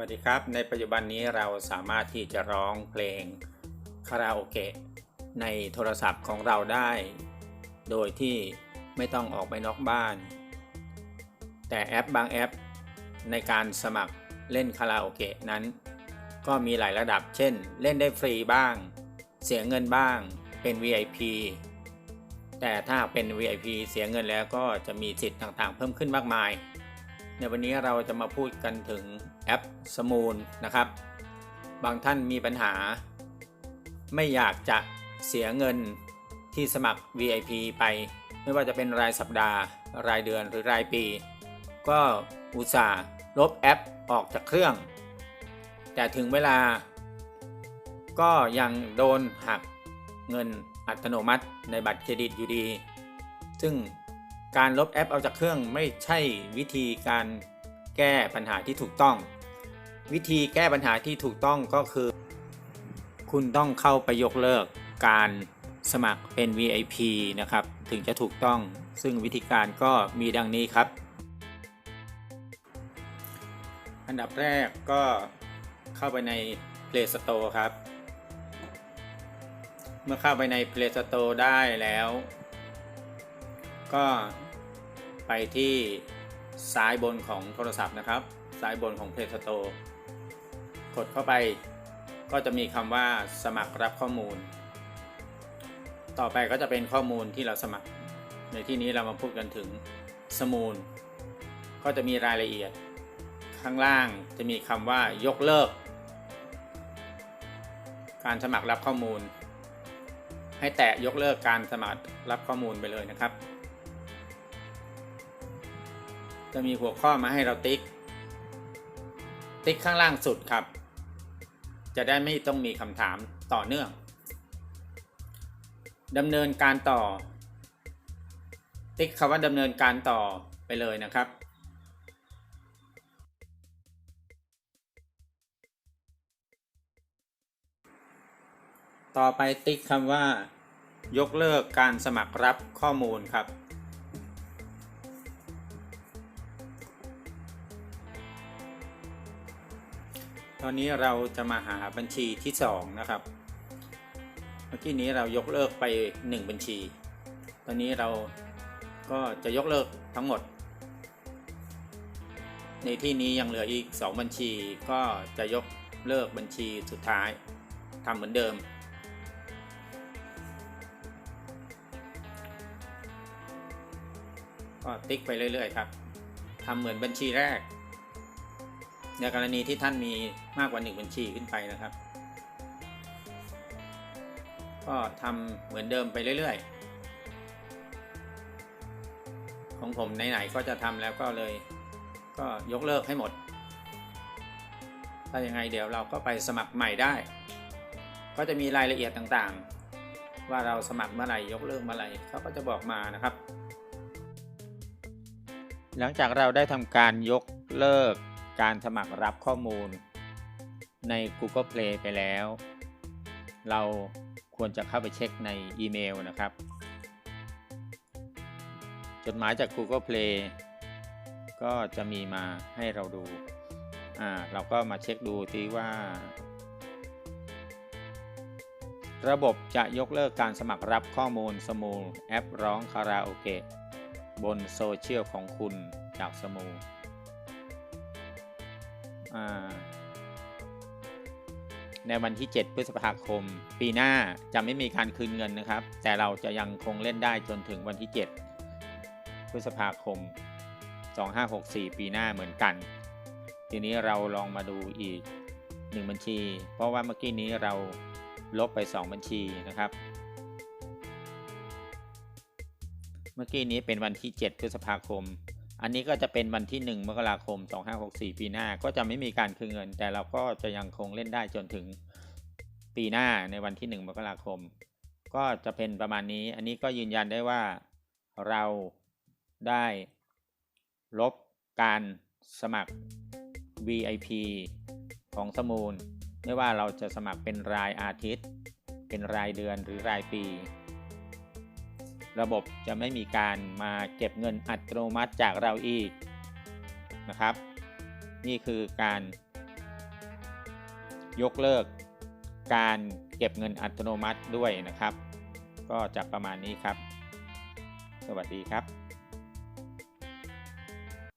วัสดีครับ ในปัจจุบันนี้เราสามารถที่จะร้องเพลงคาราโอเกะในโทรศัพท์ของเราได้ โดยที่ไม่ต้องออกไปนอกบ้าน แต่แอปบางแอป ในการสมัครเล่นคาราโอเกะนั้น ก็มีหลายระดับ เช่น เล่นได้ฟรีบ้าง เสียเงินบ้าง เป็น VIP แต่ถ้าเป็น VIP เสียเงินแล้วก็จะมีสิทธิ์ต่างๆ เพิ่มขึ้นมากมาย ในวันนี้เราจะมาพูดกันถึงแอปสมูนนะครับ บางท่านมีปัญหา ไม่อยากจะเสียเงินที่สมัคร VIP ไป ไม่ว่าจะเป็นรายสัปดาห์ รายเดือนหรือรายปี ก็อุตส่าห์ลบแอปออกจากเครื่อง แต่ถึงเวลา ก็ยังโดนหักเงินอัตโนมัติในบัตรเครดิตอยู่ดี ซึ่ง การลบแอปเอาจากเครื่องไม่ใช่วิธีการแก้ปัญหาที่ถูกต้อง วิธีแก้ปัญหาที่ถูกต้องก็คือ คุณต้องเข้าไปยกเลิกการสมัครเป็น VIP นะครับ ถึงจะถูกต้อง ซึ่งวิธีการก็มีดังนี้ครับ อันดับแรกก็เข้าไปใน Play Store ครับ เมื่อเข้าไปใน Play Store ได้แล้ว ก็ ไปที่ซ้ายบนของโทรศัพท์นะครับ ซ้ายบนของ Play Store กดเข้าไปก็จะมีคำว่าสมัครรับข้อมูล ต่อไปก็จะเป็นข้อมูลที่เราสมัคร ในที่นี้เรามาพูดกันถึงสมูล ก็จะมีรายละเอียด ข้างล่างจะมีคำว่ายกเลิก การสมัครรับข้อมูล ให้แตะยกเลิกการสมัครรับข้อมูลไปเลยนะครับ จะมีหัวข้อมาให้เราติ๊ก ติ๊กข้างล่างสุดครับ จะได้ไม่ต้องมีคำถามต่อเนื่องดำเนินการต่อ ติ๊กคำว่าดำเนินการต่อไปเลยนะครับต่อไปติ๊กคำว่า ยกเลิกการสมัครรับข้อมูลครับ ตอนนี้เราจะมาหาบัญชีที่ 2 นะครับ เมื่อกี้นี้เรายกเลิกไป 1 บัญชี ตอนนี้เราก็จะยกเลิกทั้งหมด ในที่นี้ยังเหลืออีก 2 บัญชีก็จะยกเลิกบัญชีสุดท้ายทำเหมือนเดิม ก็ติ๊กไปเรื่อยๆครับทำเหมือนบัญชีแรก ในกรณีที่ท่านมีมากกว่า 1 บัญชีขึ้นไปนะครับ ก็ทำเหมือนเดิมไปเรื่อยๆ ของผมไหนๆก็จะทำแล้วก็เลย ก็ยกเลิกให้หมด ถ้ายังไงเดี๋ยวเราก็ไปสมัครใหม่ได้ ก็จะมีรายละเอียดต่างๆ ว่าเราสมัครเมื่อไหร่ยกเลิกเมื่อไหร่เขาก็จะบอกมานะครับ หลังจากเราได้ทำการยกเลิก การสมัครรับข้อมูลใน Google Play ไปแล้ว เราควรจะเข้าไปเช็คในอีเมลนะครับ จดหมายจาก Google Play ก็จะมีมาให้เราดู อ่า เราก็มาเช็คดูที่ว่า ระบบจะยกเลิกการสมัครรับข้อมูลสมูแอปร้องคาราโอเกะบนโซเชียลของคุณจากสมู ในวันที่ 7 พฤษภาคม ปีหน้าจะไม่มีการคืนเงินนะครับ แต่เราจะยังคงเล่นได้จนถึงวันที่ 7 พฤษภาคม 2564 ปีหน้าเหมือนกัน ทีนี้เราลองมาดูอีก 1 บัญชี เพราะว่าเมื่อกี้นี้เราลบไป 2 บัญชีนะครับ เมื่อกี้นี้เป็นวันที่ 7 พฤษภาคม อันนี้ก็จะเป็นวันที่ 1 มกราคม 2564 ปีหน้าก็จะไม่มีการคืนเงิน แต่เราก็จะยังคงเล่นได้จนถึงปีหน้าในวันที่ 1 มกราคม ก็จะเป็นประมาณนี้ อันนี้ก็ยืนยันได้ว่าเราได้ลบการสมัคร VIP ของสมูล ไม่ว่าเราจะสมัครเป็นรายอาทิตย์ เป็นรายเดือนหรือรายปี ระบบจะไม่มีการมาเก็บเงินอัตโนมัติจากเราอีกนะครับ นี่คือการ ยกเลิกการเก็บเงินอัตโนมัติด้วยนะครับ ก็จะประมาณนี้ครับ สวัสดีครับ